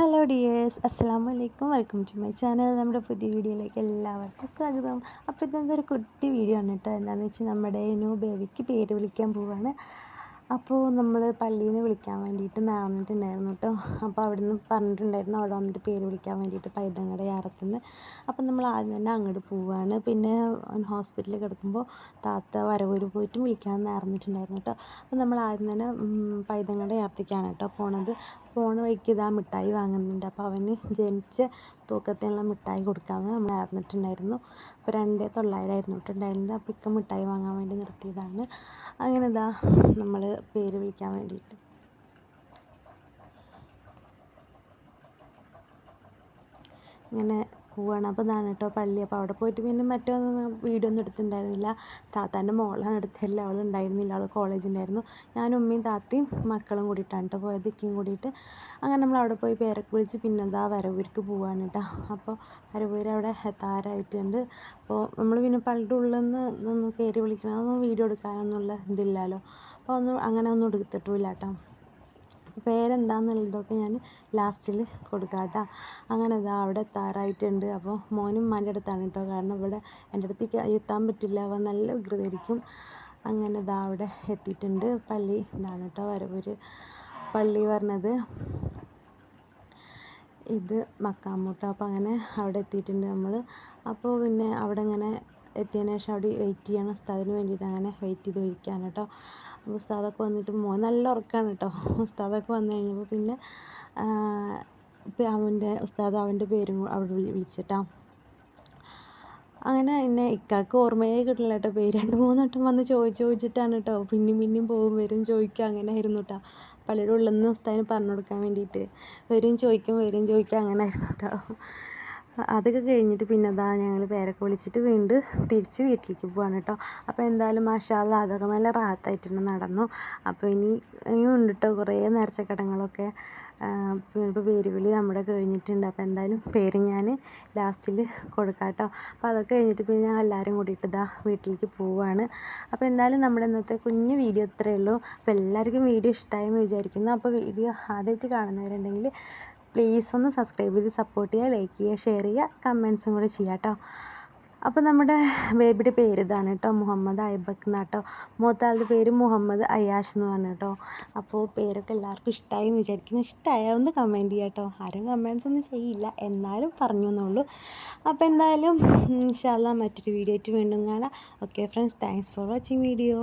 Hello dears അസ്സാം വലൈക്കും welcome to my channel നമ്മുടെ പുതിയ വീഡിയോയിലേക്ക് എല്ലാവർക്കും സ്വാഗതം. അപ്പോൾ ഇതെന്താ ഒരു കുട്ടി വീഡിയോ കേട്ടോ എന്താണെന്ന് വെച്ചാൽ നമ്മുടെ ന്യൂ ബേബിക്ക് പേര് വിളിക്കാൻ പോവാണ്. അപ്പോൾ നമ്മൾ പള്ളിയിൽ നിന്ന് വിളിക്കാൻ വേണ്ടിയിട്ട് നടന്നിട്ടുണ്ടായിരുന്നു കേട്ടോ. അപ്പോൾ അവിടെ നിന്ന് പറഞ്ഞിട്ടുണ്ടായിരുന്നു അവിടെ വന്നിട്ട് പേര് വിളിക്കാൻ വേണ്ടിയിട്ട് പൈതങ്ങടെ യാറത്തുനിന്ന് അപ്പം നമ്മൾ ആദ്യം തന്നെ അങ്ങോട്ട് പോവുകയാണ് പിന്നെ ഹോസ്പിറ്റലിൽ കിടക്കുമ്പോൾ താത്ത വരവൂർ പോയിട്ട് വിളിക്കാൻ നടന്നിട്ടുണ്ടായിരുന്നു കേട്ടോ. അപ്പോൾ നമ്മൾ ആദ്യം തന്നെ പൈതങ്ങളുടെ യാത്രയ്ക്കാണ് കേട്ടോ പോണത്. പോണ വഴിക്ക് ഇതാ മിഠായി വാങ്ങുന്നുണ്ട്. അപ്പോൾ അവന് ജനിച്ച തൂക്കത്തിനുള്ള മിഠായി കൊടുക്കാമെന്ന് നമ്മൾ അറിഞ്ഞിട്ടുണ്ടായിരുന്നു. അപ്പോൾ രണ്ടേ തൊള്ളായിരമായിരുന്നു ഇട്ടുണ്ടായിരുന്നത് അപ്പോൾ ഇക്ക മിഠായി വാങ്ങാൻ വേണ്ടി നിർത്തിയതാണ്. അങ്ങനെ ഇതാ നമ്മൾ പേര് വിളിക്കാൻ വേണ്ടിയിട്ട്. ഇങ്ങനെ പോവാണ്. അപ്പോൾ ഇതാണ് കേട്ടോ പള്ളി. അപ്പോൾ അവിടെ പോയിട്ട് പിന്നെ മറ്റൊന്നും വീഡിയോ ഒന്നും എടുത്തിട്ടുണ്ടായിരുന്നില്ല. താത്താന്റെ മോളാണ് എടുത്തില്ല അവൾ ഉണ്ടായിരുന്നില്ല. അവൾ കോളേജിലായിരുന്നു ഞാനും ഉമ്മയും താത്തയും മക്കളും കൂടിയിട്ടാണ് കേട്ടോ പോയത്. ഇക്കയും കൂടിയിട്ട് അങ്ങനെ നമ്മൾ അവിടെ പോയി പേരൊക്കെ വിളിച്ച് പിന്നെ എന്താ വരവൂർക്ക് പോവാണ് കേട്ടോ. അപ്പോൾ വരവൂര് അവിടെ എത്താറായിട്ടുണ്ട്. അപ്പോൾ നമ്മൾ പിന്നെ പള്ളിയുടെ ഉള്ളിൽ നിന്ന് പേര് വിളിക്കണം. അതൊന്നും വീഡിയോ എടുക്കാനൊന്നുള്ള ഇതില്ലല്ലോ. അപ്പോൾ ഒന്നും അങ്ങനെ ഒന്നും എടുത്തിട്ടുമില്ല കേട്ടോ. പേരെന്താണെന്നുള്ളതൊക്കെ ഞാൻ ലാസ്റ്റിൽ കൊടുക്കാം അങ്ങനെ ഇതാ അവിടെ എത്താറായിട്ടുണ്ട്. അപ്പോൾ മോനും ഉമ്മാന്റെ അടുത്താണ് കേട്ടോ. കാരണം ഇവിടെ എന്റെ അടുത്തേക്ക് എത്താൻ പറ്റില്ല. അവൻ നല്ല വികൃതിയായിരിക്കും. അങ്ങനെ ഇതാ അവിടെ എത്തിയിട്ടുണ്ട്. പള്ളി ഇതാണ് കേട്ടോ വരവൂര് പള്ളി പറഞ്ഞത്. ഇത് മക്കാമൂട്ടോ. അപ്പോൾ അങ്ങനെ അവിടെ എത്തിയിട്ടുണ്ട് നമ്മൾ. അപ്പോൾ പിന്നെ അവിടെ ഇങ്ങനെ എത്തിയതിന് ശേഷം അവിടെ വെയിറ്റ് ചെയ്യണം. ഉസ്താദിന് വേണ്ടിയിട്ട് അങ്ങനെ വെയിറ്റ് ചെയ്ത് ഇരിക്കുകയാണ് കേട്ടോ. അപ്പോൾ ഉസ്താദൊക്കെ വന്നിട്ട് മോൻ നല്ല ഉറക്കാണ് കേട്ടോ. ഉസ്താദൊക്കെ വന്നു കഴിഞ്ഞപ്പോൾ പിന്നെ അവന്റെ ഉസ്താദ് അവന്റെ പേരും അവിടെ വിളിച്ചിട്ടാ. അങ്ങനെ എന്നെ ഇക്കാക്ക് ഓർമ്മയെ കിട്ടില്ല കേട്ടോ. പേര് രണ്ട് മൂന്ന് വട്ടം വന്ന് ചോദിച്ച് ചോദിച്ചിട്ടാണ് കേട്ടോ. പിന്നെയും പിന്നെയും പോകും വരും ചോദിക്കുക അങ്ങനെ ആയിരുന്നു കേട്ടോ. പള്ളിയുടെ ഉള്ളിൽ നിന്ന് ഉസ്താദിന് പറഞ്ഞു കൊടുക്കാൻ വേണ്ടിയിട്ട് വരും ചോദിക്കും വരും ചോദിക്കുക അങ്ങനെ ആയിരുന്നു കേട്ടോ. അതൊക്കെ കഴിഞ്ഞിട്ട് പിന്നെ അതാ ഞങ്ങൾ പേരൊക്കെ വിളിച്ചിട്ട് വീണ്ടും തിരിച്ച് വീട്ടിലേക്ക് പോവാണ് കേട്ടോ. അപ്പോൾ എന്തായാലും മാഷാല്ല അതൊക്കെ നല്ല റാത്തായിട്ടുണ്ട് നടന്നു. അപ്പോൾ ഇനി ഇനിയും ഉണ്ട് കേട്ടോ കുറേ നേർച്ചക്കടങ്ങളൊക്കെ. ഇപ്പോൾ പേരുവിളി നമ്മുടെ കഴിഞ്ഞിട്ടുണ്ട്. അപ്പോൾ എന്തായാലും പേര് ഞാൻ ലാസ്റ്റിൽ കൊടുക്കാം കേട്ടോ. അപ്പോൾ അതൊക്കെ കഴിഞ്ഞിട്ട് പിന്നെ ഞങ്ങൾ എല്ലാവരും കൂടിയിട്ട് ഇതാ വീട്ടിലേക്ക് പോവുകയാണ് അപ്പോൾ എന്തായാലും നമ്മുടെ ഇന്നത്തെ കുഞ്ഞു വീഡിയോ ഇത്രയേ ഉള്ളൂ. അപ്പോൾ എല്ലാവർക്കും വീഡിയോ ഇഷ്ടമായെന്ന് വിചാരിക്കുന്നു. അപ്പോൾ വീഡിയോ ആദ്യമായിട്ട് കാണുന്നവരുണ്ടെങ്കിൽ പ്ലീസ് ഒന്ന് സബ്സ്ക്രൈബ് ചെയ്ത് സപ്പോർട്ട് ചെയ്യുക ലൈക്ക് ചെയ്യുക ഷെയർ ചെയ്യുക കമൻസും കൂടെ ചെയ്യുക കേട്ടോ അപ്പോൾ നമ്മുടെ ബേബിയുടെ പേര് ഇതാണ് കേട്ടോ മുഹമ്മദ് ഐബക്ക് കേട്ടോ മൂത്താളുടെ പേര് മുഹമ്മദ് അയാഷ് എന്ന് പറഞ്ഞു കേട്ടോ അപ്പോൾ പേരൊക്കെ എല്ലാവർക്കും ഇഷ്ടമായി എന്ന് വിചാരിക്കുന്നു. ഇഷ്ടമായ ഒന്ന് കമന്റ് ചെയ്യുക കേട്ടോ ആരും കമൻസ് ഒന്നും ചെയ്യില്ല. എന്നാലും പറഞ്ഞു എന്നുള്ളൂ. അപ്പോൾ എന്തായാലും ഇൻഷാല്ല മറ്റൊരു വീഡിയോ ആയിട്ട് വീണ്ടും കാണാം. Okay friends thanks for watching video